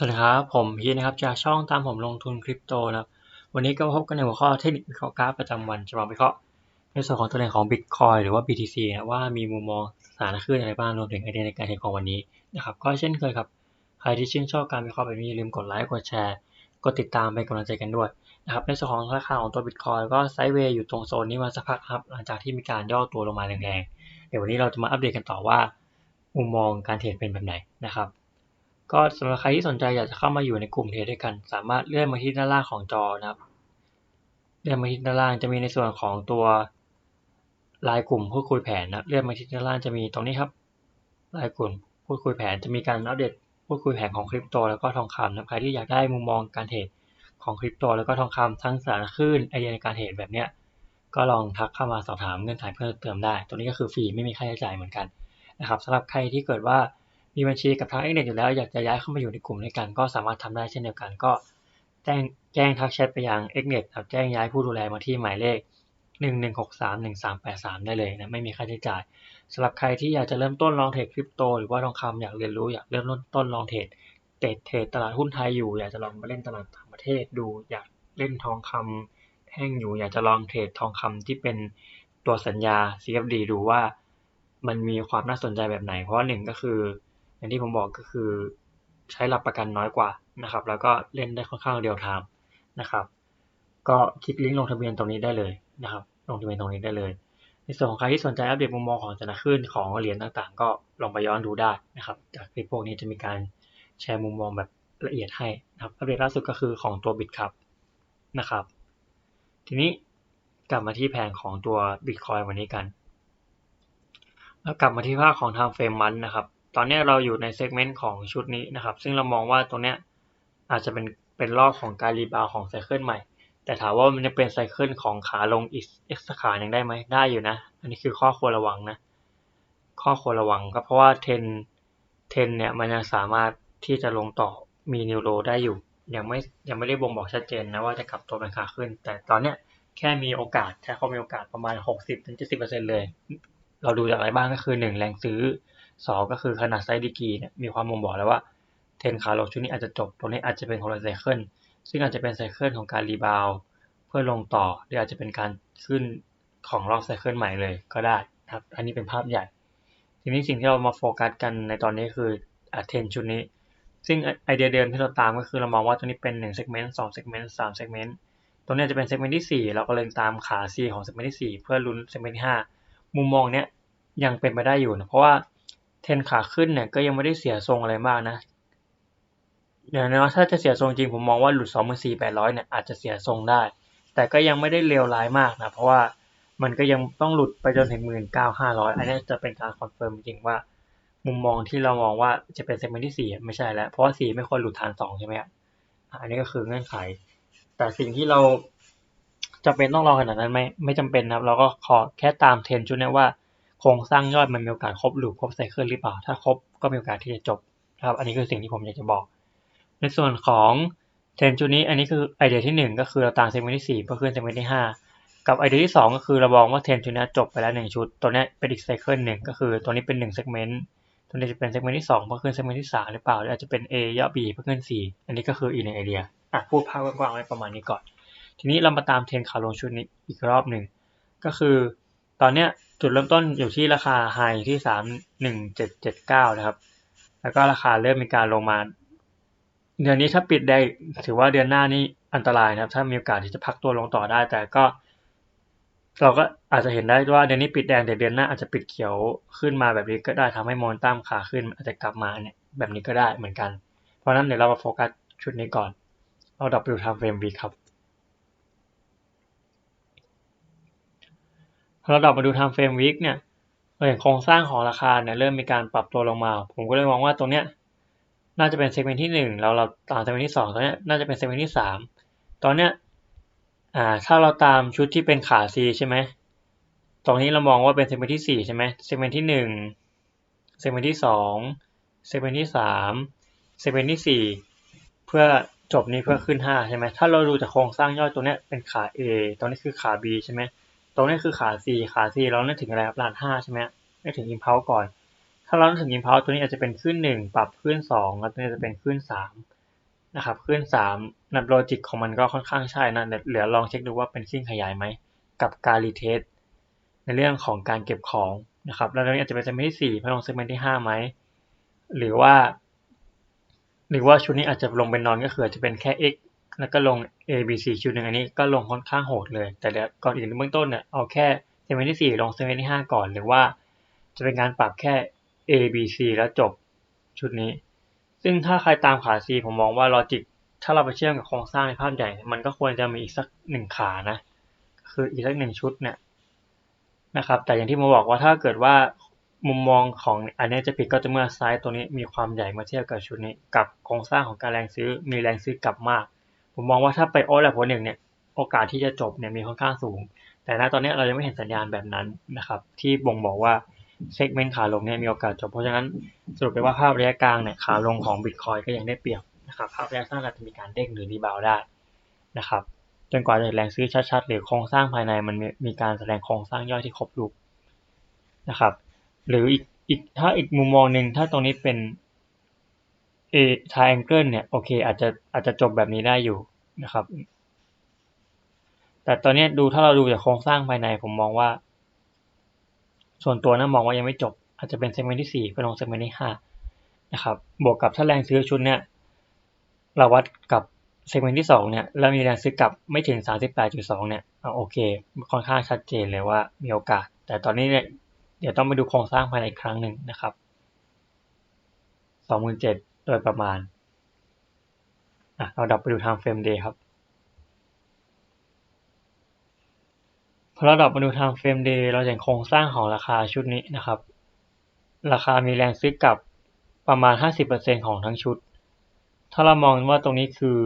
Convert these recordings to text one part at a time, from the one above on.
สวัสดีครับ ผมพีนะครับ จากช่องตามผมลงทุนคริปโตนะครับ วันนี้ก็พบกันในหัวข้อเทคนิควิเคราะห์กราฟประจำวันจะมาวิเคราะห์ในส่วนของตัวเลขของ Bitcoin หรือว่า BTC นะว่ามีมุมมองสานคลื่นอะไรบ้างรวมถึงไอเดียในการเทรดของวันนี้นะครับ ก็เช่นเคยครับ ใครที่ชื่นชอบการวิเคราะห์แบบนี้อย่าลืมกดไลค์กดแชร์กดติดตามเป็นกำลังใจกันด้วยนะครับ ในส่วนของราคาของตัว Bitcoin ก็ไซด์เวย์อยู่ตรงโซนนี้มาสักพักครับหลังจากที่มีการย่อตัวลงมาแรงๆเดี๋ยววันนี้เราจะมาอัปเดตกันต่อว่ามุมมองการเทรดเป็นแบบไหนนะครับ ก็สำหรับใครที่สนใจอยากจะเข้ามาอยู่ในกลุ่มเทรดด้วยกัน สามารถเลื่อนมาที่ด้านล่างของจอนะครับเลื่อนมาที่ด้านล่างจะมีในส่วนของตัวรายกลุ่มพูดคุยแผนนะเลื่อนมาที่ด้านล่างจะมีตรงนี้ครับรายกลุ่มพูดคุยแผนจะมีการอัปเดตพูดคุยแผนของคริปโตแล้วก็ทองคำนะใครที่อยากได้มุมมองการเทรดของคริปโตแล้วก็ทองคำทั้งสารคลื่นไอเดียในการเทรดแบบเนี้ยก็ลองทักเข้ามาสอบถามเงื่อนไขเพิ่มเติมได้ ตัวนี้ก็คือฟรีไม่มีค่าใช้จ่ายเหมือนกันนะครับสำหรับใครที่เกิดว่า มีบัญชีกับทางเอ็กเน็ตอยู่แล้วอยากจะย้ายเข้ามาอยู่ในกลุ่มด้วยกัน ก็สามารถทำได้เช่นเดียวกันก็แจ้งแจ้งทักแชทไปยังเอ็กเน็ตแจ้งย้ายผู้ดูแลมาที่หมายเลข 11631383 ได้เลยนะไม่มีค่าใช้จ่ายสำหรับใครที่อยากจะเริ่มต้นลองเทรดคริปโตหรือว่าทองคำอยากเรียนรู้อยากเริ่มต้นลองเทรดเทรดเทรดตลาดหุ้นไทยอยู่อยากจะลองมาเล่นตลาดต่างประเทศดูอยากเล่นทองคำแท่งอยู่อยากจะลองเทรดทองคำที่เป็นตัวสัญญา CFD ดูว่ามันมีความน่าสนใจแบบไหน เพราะหนึ่งก็คือ อย่างที่ผมบอกก็คือใช้หลักประกันน้อยกว่านะครับ แล้วก็เล่นได้ค่อนข้างเรียวไทม์นะครับ ก็คลิกลิงก์ลงทะเบียนตรงนี้ได้เลยนะครับ ลงทะเบียนตรงนี้ได้เลย ในส่วนของใครที่สนใจอัปเดตมุมมองของธนาคารของเหรียญต่างๆ ก็ลองไปย้อนดูได้นะครับ จากคลิปพวกนี้จะมีการแชร์มุมมองแบบละเอียดให้นะครับ อัปเดตล่าสุดก็คือของตัวบิตครับนะครับ ทีนี้กลับมาที่แผนของตัวบิตคอยวันนี้กัน แล้วกลับมาที่ภาพของทางเฟรมมันนะครับ ตอนนี้เราอยู่ในเซกเมนต์ของชุดนี้นะครับ ซึ่งเรามองว่าตรงนี้อาจจะเป็นเป็นรอบของการรีบาวของไซเคิลใหม่ แต่ถามว่ามันจะเป็นไซเคิลของขาลงอีกเอ็กซ์ขายังได้ไหมได้อยู่นะ อันนี้คือข้อควรระวังนะ ข้อควรระวังก็เพราะว่าเทนเทนเนี่ยมันยังสามารถที่จะลงต่อมีนิวโรได้อยู่ ยังไม่ยังไม่ได้บ่งบอกชัดเจนนะว่าจะกลับตัวเป็นขาขึ้น แต่ตอนเนี้ยแค่มีโอกาสแค่เขามีโอกาสประมาณ 60-70%เลย เราดูจากอะไรบ้างก็คือ 1 แรงซื้อ สองก็คือขนาดไซส์ดีกีเนี่ยมีความบ่งบอกแล้วว่าเทนขาลงชุดนี้อาจจะจบตัวนี้อาจจะเป็นคนลไซเคิลซึ่งอาจจะเป็นไซเคิลของการรีบาวเพื่อลงต่อหรืออาจจะเป็นการขึ้นของรอบไซเคิลใหม่เลยก็ได้ครับ อันนี้เป็นภาพใหญ่ ทีนี้สิ่งที่เรามาโฟกัสกันในตอนนี้คือเทนชุดนี้ ซึ่งไอเดียเดิมที่เราตามก็คือเรามองว่าตัวนี้เป็น1เซกเมนต์2เซกเมนต์3เซกเมนต์ตัวนี้จะเป็นเซกเมนต์ที่ 4 เราก็เลยตามขา C ของเซกเมนต์ที่ 4 เพื่อลุ้นเซกเมนต์ที่ 5 มุมมองเนี้ยยังเป็นไปได้อยู่นะเพราะว่า เทนขาขึ้นเนี่ยก็ยังไม่ได้เสียทรงอะไรมากนะอย่างน้อยถ้าจะเสียทรงจริงผมมองว่าหลุด 24,800 เนี่ยอาจจะเสียทรงได้ แต่ก็ยังไม่ได้เลวร้ายมากนะเพราะว่ามันก็ยังต้องหลุดไปจนถึง 19,500 อันนี้จะเป็นการคอนเฟิร์มจริงว่า มุมมองที่เรามองว่าจะเป็นเซกเมนต์ที่ 4 ไม่ใช่แล้ว เพราะว่า 4 ไม่ควรหลุดฐาน 2 ใช่ไหมอันนี้ก็คือเงื่อนไข แต่สิ่งที่เราจำเป็นต้องรอขนาดนั้นไหมไม่จำเป็นนะครับเราก็ขอแค่ตามเทรนชุดนี้ว่า โครงสร้างยอดมันมีโอกาสครบหรือครบไซเคิลหรือเปล่า ถ้าครบก็มีโอกาสที่จะจบนะครับ อันนี้คือสิ่งที่ผมอยากจะบอก ในส่วนของเทรนจุดนี้ อันนี้คือไอเดียที่ 1 ก็คือเราต่างเซกเมนต์ที่4เพื่อขึ้นเซกเมนต์ที่ 5 กับไอเดียที่ 2 ก็คือเราบอกว่าเทรนจุดนี้จบไปแล้ว 1 ชุด ตัวนี้เป็นอีกไซเคิลหนึ่งก็คือตัวนี้เป็น1เซกเมนต์ตัวนี้จะเป็นเซกเมนต์ที่2เพื่อขึ้นเซกเมนต์ที่3หรือเปล่าหรืออาจจะเป็น A ย่อ B เพื่อขึ้น C อันนี้ก็คืออีกหนึ่งไอเดียอะพูดภาพกว้างๆไว้ประมาณนี้ก่อน ทีนี้เรามาตามเทรนขาลงชุดนี้อีกรอบหนึ่งก็คือ ตอนเนี้ย จุดเริ่มต้นอยู่ที่ราคาไฮที่สามหนึ่งเจ็ดเจ็ดเก้านะครับ แล้วก็ราคาเริ่มมีการลงมา เดือนนี้ถ้าปิดได้ถือว่าเดือนหน้านี้อันตรายนะครับ ถ้ามีโอกาสที่จะพักตัวลงต่อได้ แต่ก็ เราก็อาจจะเห็นได้ว่าเดือนนี้ปิดแดงแต่เดือนหน้าอาจจะปิดเขียวขึ้นมาแบบนี้ก็ได้ทำให้โมนตัมขาขึ้น อาจจะกลับมาเนี่ยแบบนี้ก็ได้เหมือนกัน เพราะนั้นเดี๋ยวเรามาโฟกัสชุดนี้ก่อนเราดับดูทำเฟรมวีครับ เราดอกมาดู time frame week เนี่ยเราเห็นโครงสร้างของราคาเนี่ยเริ่มมีการปรับตัวลงมา ผมก็เลยมองว่าตรงเนี้ยน่าจะเป็นเซกเมนต์ที่หนึ่งเราเราตามเซกเมนต์ที่สองตอนนี้น่าจะเป็นเซกเมนต์ที่สามตอนเนี้ยอ่าถ้าเราตามชุดที่เป็นขา C ใช่ไหมตรงนี้เรามองว่าเป็นเซกเมนต์ที่สี่ใช่ไหมเซกเมนต์ที่หนึ่งเซกเมนต์ที่สองเซกเมนต์ที่สามเซกเมนต์ที่สี่เพื่อจบนี้เพื่อขึ้นห้าใช่ไหมถ้าเราดูจากโครงสร้างย่อยตัวเนี้ยเป็นขา A ตรงนี้คือขา B ใช่ไหม ตรงนี้คือขาสี่ขาสี่เรานึกถึงอะไรครับรานห้าใช่ไหมนึกถึงอิมพาวก่อน ถ้าเรานึกถึงอิมพาวตัวนี้อาจจะเป็นขึ้นหนึ่งปรับขึ้นสองแล้วตัวนี้จะเป็นขึ้นสามนะครับ ขึ้นสามนัดโลจิกของมันก็ค่อนข้างใช่นะเหลือลองเช็คดูว่าเป็นขึ้นขยายไหม กับการรีเทสในเรื่องของการเก็บของนะครับ แล้วตรงนี้อาจจะเป็นเซกเมนต์ที่สี่ไปลงเซกเมนต์ที่ห้าไหม หรือว่า หรือว่าชุดนี้อาจจะลงเป็นนอนก็คืออาจจะเป็นแค่ x แล้วก็ลง a b c ชุดหนึ่งอันนี้ก็ลงค่อนข้างโหดเลย แต่เดี๋ยวก่อนอื่นเบื้องต้นเนี่ยเอาแค่เซกเมนต์ที่สี่ลงเซกเมนต์ที่ห้าก่อน หรือว่าจะเป็นการปรับแค่ a b c แล้วจบชุดนี้ ซึ่งถ้าใครตามขา C ผมมองว่าลอจิกถ้าเราไปเชื่อมกับโครงสร้างในภาพใหญ่ มันก็ควรจะมีอีกสักหนึ่งขานะ คืออีกสักหนึ่งชุดเนี่ยนะครับ แต่อย่างที่ผมบอกว่าถ้าเกิดว่ามุมมองของอันนี้จะผิดก็จะเมื่อไซส์ตัวนี้มีความใหญ่มาเทียบกับชุดนี้ กับโครงสร้างของการแรงซื้อมีแรงซื้อกลับมาก ผมมองว่าถ้าไปโอและโพหนึ่งเนี่ยโอกาสที่จะจบเนี่ยมีค่อนข้างสูง แต่ณตอนนี้เรายังไม่เห็นสัญญาณแบบนั้นนะครับ ที่บ่งบอกว่าเซกเมนต์ขาลงเนี่ยมีโอกาสจบ เพราะฉะนั้นสรุปไปว่าภาพระยะกลางเนี่ยขาลงของบิตคอยก็ยังได้เปรียบนะครับภาพระยะสั้นอาจจะมีการเด้งหรือรีบาวได้นะครับจนกว่าจะแรงซื้อชัดๆ หรือโครงสร้างภายในมันมีการแสดงโครงสร้างย่อยที่ครบรูปนะครับ หรืออีกอีกถ้าอีกมุมมองหนึ่งถ้าตรงนี้เป็น A triangle เนี่ยโอเคอาจจะอาจจะจบแบบนี้ได้อยู่นะครับ แต่ตอนนี้ดูถ้าเราดูจากโครงสร้างภายในผมมองว่า ส่วนตัวนะมองว่ายังไม่จบ อาจจะเป็นเซกเมนต์ที่สี่ไปลงเซกเมนต์ที่ห้านะครับบวกกับถ้าแรงซื้อชุดเนี่ยเราวัดกับเซกเมนต์ที่สองเนี่ยแล้วมีแรงซื้อกลับไม่ถึงสามสิบแปดจุดสองเนี่ยโอเค ค่อนข้างชัดเจนเลยว่ามีโอกาส แต่ตอนนี้เนี่ยเดี๋ยวต้องไปดูโครงสร้างภายในอีกครั้งหนึ่งนะครับสองหมื่นเจ็ด โดยประมาณเราดับไปดูทางเฟรมเดย์ครับพอเราดับมาดูทางเฟรมเดย์เราจะเห็นโครงสร้างของราคาชุดนี้นะครับ ราคามีแรงซื้อกับประมาณ 50%ของทั้งชุด ถ้าเรามองว่าตรงนี้คือ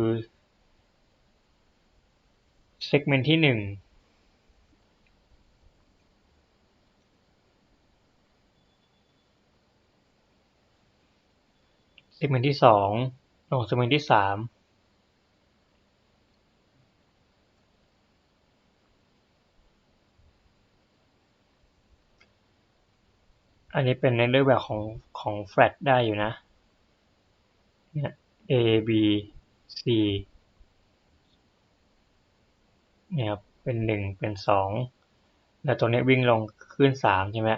segment ที่ 1 สิบมื่นที่สองลงสิบมื่นที่สามอันนี้เป็นในรูปแบบของของแฟลตได้อยู่นะเนี่ย A B C เนี่ยครับเป็นหนึ่งเป็นสองแล้วตรงนี้วิ่งลงขึ้นสามใช่ไหม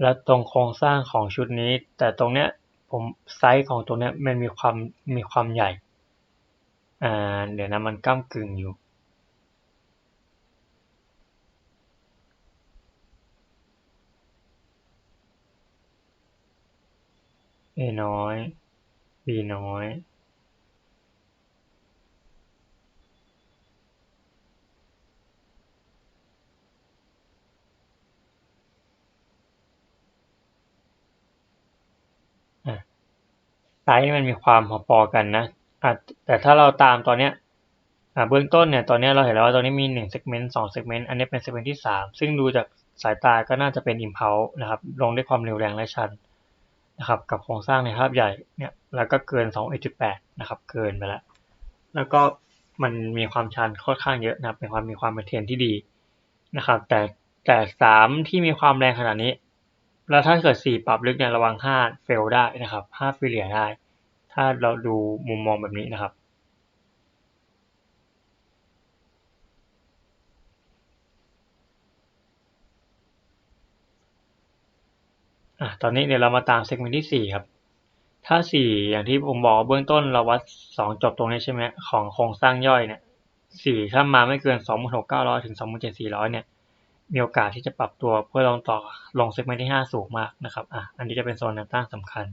แล้วตรงโครงสร้างของชุดนี้ แต่ตรงเนี้ย ผมไซส์ของตัวนี้มันมีความมีความใหญ่ อ่า เดี๋ยวนะมันก้ากึ่งอยู่ a น้อย b น้อย ไซส์มันมีความพอๆกันนะแต่ถ้าเราตามตอนเนี้ยเบื้องต้นเนี่ยตอนนี้เราเห็นแล้วว่าตอนนี้มีหนึ่งเซกเมนต์สองเซกเมนต์อันนี้เป็นเซกเมนต์ที่สามซึ่งดูจากสายตาก็น่าจะเป็นอิมเพลนะครับลงด้วยความเร็วแรงและชันนะครับกับโครงสร้างในภาพใหญ่เนี่ยแล้วก็เกิน 2.8 นะครับเกินไปแล้วแล้วก็มันมีความชันค่อนข้างเยอะนะครับเป็นความมีความเป็นเทรนที่ดีนะครับแต่แต่สามที่มีความแรงขนาดนี้ แล้วถ้าเกิดสี่ปรับลึกเนี่ยระวังห้าเฟลได้นะครับห้าฟิเลียได้ ถ้าเราดูมุมมองแบบนี้นะครับอะตอนนี้เดี๋ยวเรามาตามเซกเมนต์ที่สี่ครับ ถ้าสี่อย่างที่ผมบอกเบื้องต้นเราวัดสองจบตรงนี้ใช่ไหมของโครงสร้างย่อยเนี่ยสี่ถ้ามาไม่เกินสองหมื่นหกเก้าร้อยถึงสองหมื่นเจ็ดสี่ร้อยเนี่ย มีโอกาสที่จะปรับตัวเพื่อลงต่อลงเซกเมนต์ที่ห้าสูงมากนะครับอะอันนี้จะเป็นโซนแนวต้านสำคัญ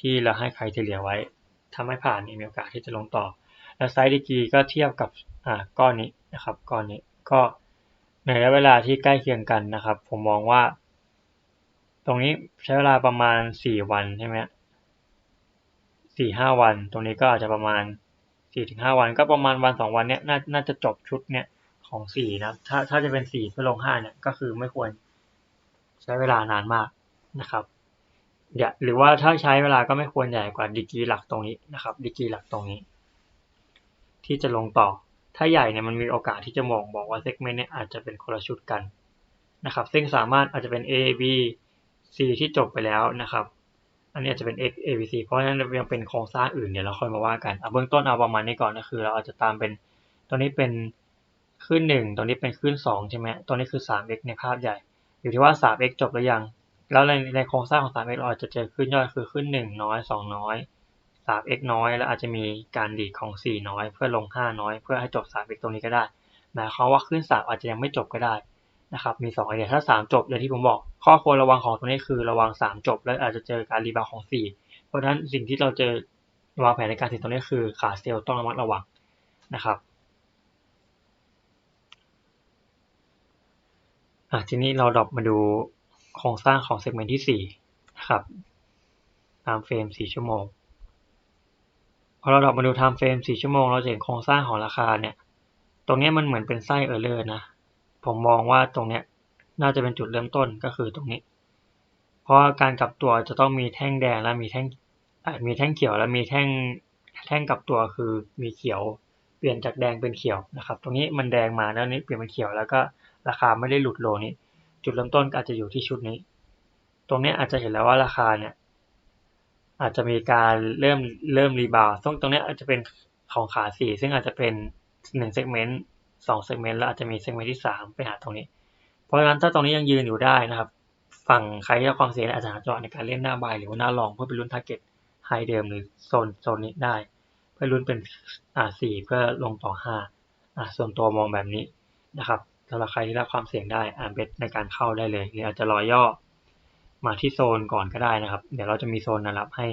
ที่เราให้ใครที่เหลือไว้ถ้าไม่ผ่านนี่มีโอกาสที่จะลงต่อ และไซด์ดีกีก็เทียบกับอ่าก้อนนี้นะครับก้อนนี้ก็ในระยะเวลาที่ใกล้เคียงกันนะครับ ผมมองว่า ตรงนี้ใช้เวลาประมาณสี่วันใช่ไหมสี่ห้าวัน ตรงนี้ก็อาจจะประมาณสี่ถึงห้าวัน ก็ประมาณวันสองวันเนี้ยน่าน่าจะจบชุดเนี้ย ของสี่นะถ้าถ้าจะเป็นสี่เพื่อลงห้าเนี่ยก็คือไม่ควรใช้เวลานานมากนะครับอย่าหรือว่าถ้าใช้เวลาก็ไม่ควรใหญ่กว่าดีกีหลักตรงนี้นะครับดีกีหลักตรงนี้ ที่จะลงต่อ ถ้าใหญ่เนี่ยมันมีโอกาสที่จะมองบอกว่าเซกเมนต์เนี่ยอาจจะเป็นคนละชุดกันนะครับ ซึ่งสามารถอาจจะเป็น A B C ที่จบไปแล้วนะครับ อันนี้อาจจะเป็น x a b c เพราะฉะนั้นยังเป็นโครงสร้างอื่นเดี๋ยวเราค่อยมาว่ากันเอาเบื้องต้นเอาประมาณนี้ก่อนก็คือ เราอาจจะตามเป็นตัวนี้เป็น ขึ้นหนึ่งตัวนี้เป็นขึ้นสองใช่ไหมตัวนี้คือสาม x ในภาพใหญ่ อยู่ที่ว่าสาม x จบหรือยัง แล้วในในโครงสร้างของสาม x เราจะเจอขึ้นย่อยคือขึ้นหนึ่งน้อยสองน้อยสาม x น้อย แล้วอาจจะมีการดีดของสี่น้อย เพื่อลงห้าน้อย เพื่อให้จบสาม x ตรงนี้ก็ได้ หมายความว่าขึ้นสามอาจจะยังไม่จบก็ได้นะครับ มี2ไอเดียถ้า 3 จบอย่างที่ผมบอก ข้อควรระวังของตัวนี้คือระวัง 3 จบ แล้วอาจจะเจอการรีบาวของ 4 เพราะฉะนั้นสิ่งที่เราเจอวางแผนในการติดตัวนี้คือขาเซลล์ต้องระมัดระวังนะครับ อะทีนี้เราดรอปมาดูโครงสร้างของเซกเมนต์ที่ 4 นะครับตามเฟรม 4 ชั่วโมง พอเราดรอปมาดูไทม์เฟรม 4 ชั่วโมง เราจะเห็นโครงสร้างของราคาเนี่ย ตรงนี้มันเหมือนเป็นไส้เออร์เลอร์นะ ผมมองว่าตรงเนี้ยน่าจะเป็นจุดเริ่มต้นก็คือตรงนี้ เพราะการกลับตัวจะต้องมีแท่งแดงและมีแท่งมีแท่งเขียวและมีแท่งแท่งกลับตัวคือมีเขียว เปลี่ยนจากแดงเป็นเขียวนะครับ ตรงนี้มันแดงมาแล้วนี้เปลี่ยนเป็นเขียวแล้วก็ราคาไม่ได้หลุดโลนี้ จุดเริ่มต้นอาจจะอยู่ที่ชุดนี้ ตรงนี้อาจจะเห็นแล้วว่าราคาเนี่ยอาจจะมีการเริ่มเริ่มรีบาวตรงตรงนี้อาจจะเป็นของขาสี่ซึ่งอาจจะเป็นหนึ่งเซกเมนต์สองเซกเมนต์แล้วอาจจะมีเซกเมนต์ที่สามไปหาตรงนี้ เพราะฉะนั้นถ้าตรงนี้ยังยืนอยู่ได้นะครับ ฝั่งใครที่ความเสี่ยงอาจจะหาจังหวะในการเล่นหน้าบายหรือว่าหน้าลองเพื่อไปลุ้นทาร์เก็ตไฮเดิมหรือโซนโซนนี้ได้ พื่อลุ้นเป็นอ่าสี่เพื่อลงต่อห้าอ่าส่วนตัวมองแบบนี้นะครับสำหรับใครที่รับความเสี่ยงได้อ่านเบสในการเข้าได้เลยหรืออาจจะรอย่อมาที่โซนก่อนก็ได้นะครับ เดี๋ยวเราจะมีโซนนะครับให้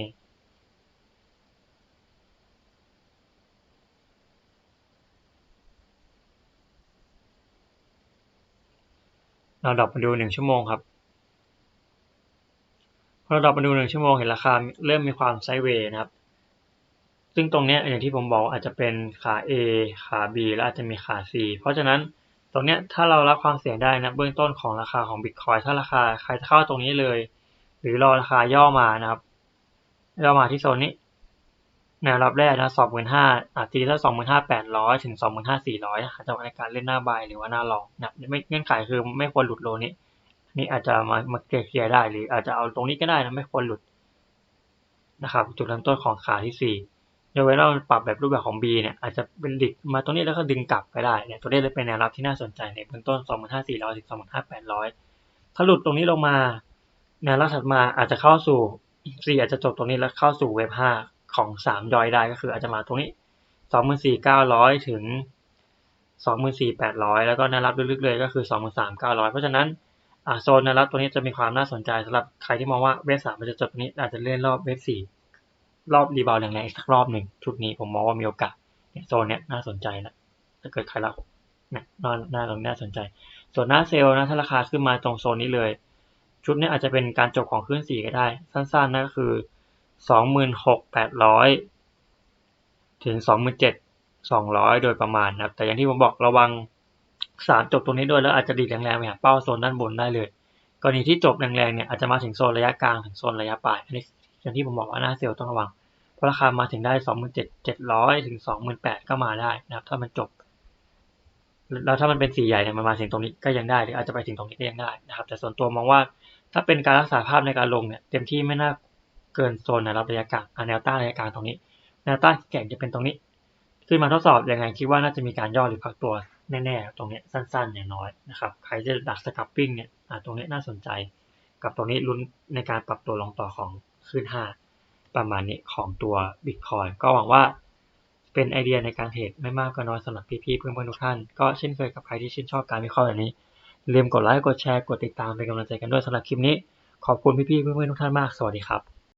เราดรอปมาดูหนึ่งชั่วโมงครับพอเราดรอปมาดูหนึ่งชั่วโมงเห็นราคาเริ่มมีความไซด์เวย์นะครับ ซึ่งตรงนี้อย่างที่ผมบอกอาจจะเป็นขา A ขา B และอาจจะมีขา C เพราะฉะนั้นตรงนี้ถ้าเรารับความเสี่ยงได้นะเบื้องต้นของราคาของบิตคอยถ้าราคาใครเข้าตรงนี้เลย หรือรอราคาย่อมานะครับย่อมาที่โซนนี้แนวรับแรกนะสองหมื่นห้าอาตีถ้าสองหมื่นห้าแปดร้อยถึงสองหมื่นห้าสี่ร้อยนะจะในการเล่นหน้าบายหรือว่าหน้าลองนะไม่เงื่อนไขคือไม่ควรหลุดโลนี้ นี่อาจจะมามาเคลียร์ได้หรืออาจจะเอาตรงนี้ก็ได้นะไม่ควรหลุดนะครับ จุดเริ่มต้นของขาที่สี่ ยกเว้นเราปรับแบบรูปแบบของ B เนี่ยอาจจะเป็นดิกมาตรงนี้แล้วก็ดึงกลับก็ได้เนี่ยตัวนี้เลยเป็นแนวรับที่น่าสนใจในเบื้องต้น 25,400 ถึง 25,800 ถ้าหลุดตรงนี้ลงมา แนวรับถัดมาอาจจะเข้าสู่ C อาจจะจบตรงนี้แล้วเข้าสู่เว็บ5ของ3ยอยได้ก็คืออาจจะมาตรงนี้ 24,900 ถึง 24,800 แล้วก็แนวรับลึกๆเลยก็คือ 23,900 เพราะฉะนั้นโซนแนวรับตัวนี้จะมีความน่าสนใจสำหรับใครที่มองว่าเว็บ3มันจะจบตรงนี้อาจจะเล่นรอบเว็บ4 รอบรีบาวแรงๆอีกสักรอบหนึ่งชุดนี้ผมมองว่ามีโอกาสโซนเนี้ยน่าสนใจนะถ้าเกิดใครรับนี่ยน่าน่าตรงน่าสนใจ ส่วนหน้าเซลล์นะถ้าราคาขึ้นมาตรงโซนนี้เลย ชุดนี้อาจจะเป็นการจบของขึ้นสี่ก็ได้ สั้นๆนะก็คือสองหมื่นหกแปดร้อยถึงสองหมื่นเจ็ดสองร้อยโดยประมาณนะครับ แต่อย่างที่ผมบอกระวังสามจบตรงนี้ด้วยแล้วอาจจะดีแรงๆไปหาเป้าโซนด้านบนได้เลย กรณีที่จบแรงๆเนี่ยอาจจะมาถึงโซนระยะกลางถึงโซนระยะปลายอันนี้ อย่างที่ผมบอกว่าหน้าเซลล์ต้องระวัง เพราะราคามาถึงได้สองหมื่นเจ็ดเจ็ดร้อยถึงสองหมื่นแปดก็มาได้นะครับ ถ้ามันจบ แล้วถ้ามันเป็นสีใหญ่เนี่ยมันมาถึงตรงนี้ก็ยังได้หรืออาจจะไปถึงตรงนี้ก็ยังได้นะครับ แต่ส่วนตัวมองว่าถ้าเป็นการรักษาภาพในการลงเนี่ยเต็มที่ไม่น่าเกินโซนในระยะกลางแนวต้านระยะกลางตรงนี้แนวต้านแก่งจะเป็นตรงนี้ ขึ้นมาทดสอบยังไงคิดว่าน่าจะมีการย่อหรือพักตัวแน่ๆตรงนี้สั้นๆ อย่างน้อยนะครับใครจะดักสกับปิ้งเนี่ยตรงนี้น่าสนใจ กับตรงนี้ลุ้นในการปรับตัวลงต่อของ ขึ้น5ประมาณนี้ของตัว Bitcoin ก็หวังว่าเป็นไอเดียในการเทรดไม่มากก็น้อยสำหรับพี่ๆเพื่อนๆทุกท่าน ก็เช่นเคยกับใครที่ชื่นชอบการวิเคราะห์แบบนี้ลืมกดไลค์กดแชร์กดติดตามเป็นกำลังใจกันด้วยสำหรับคลิปนี้ ขอบคุณพี่ๆเพื่อนๆทุกท่านมากสวัสดีครับ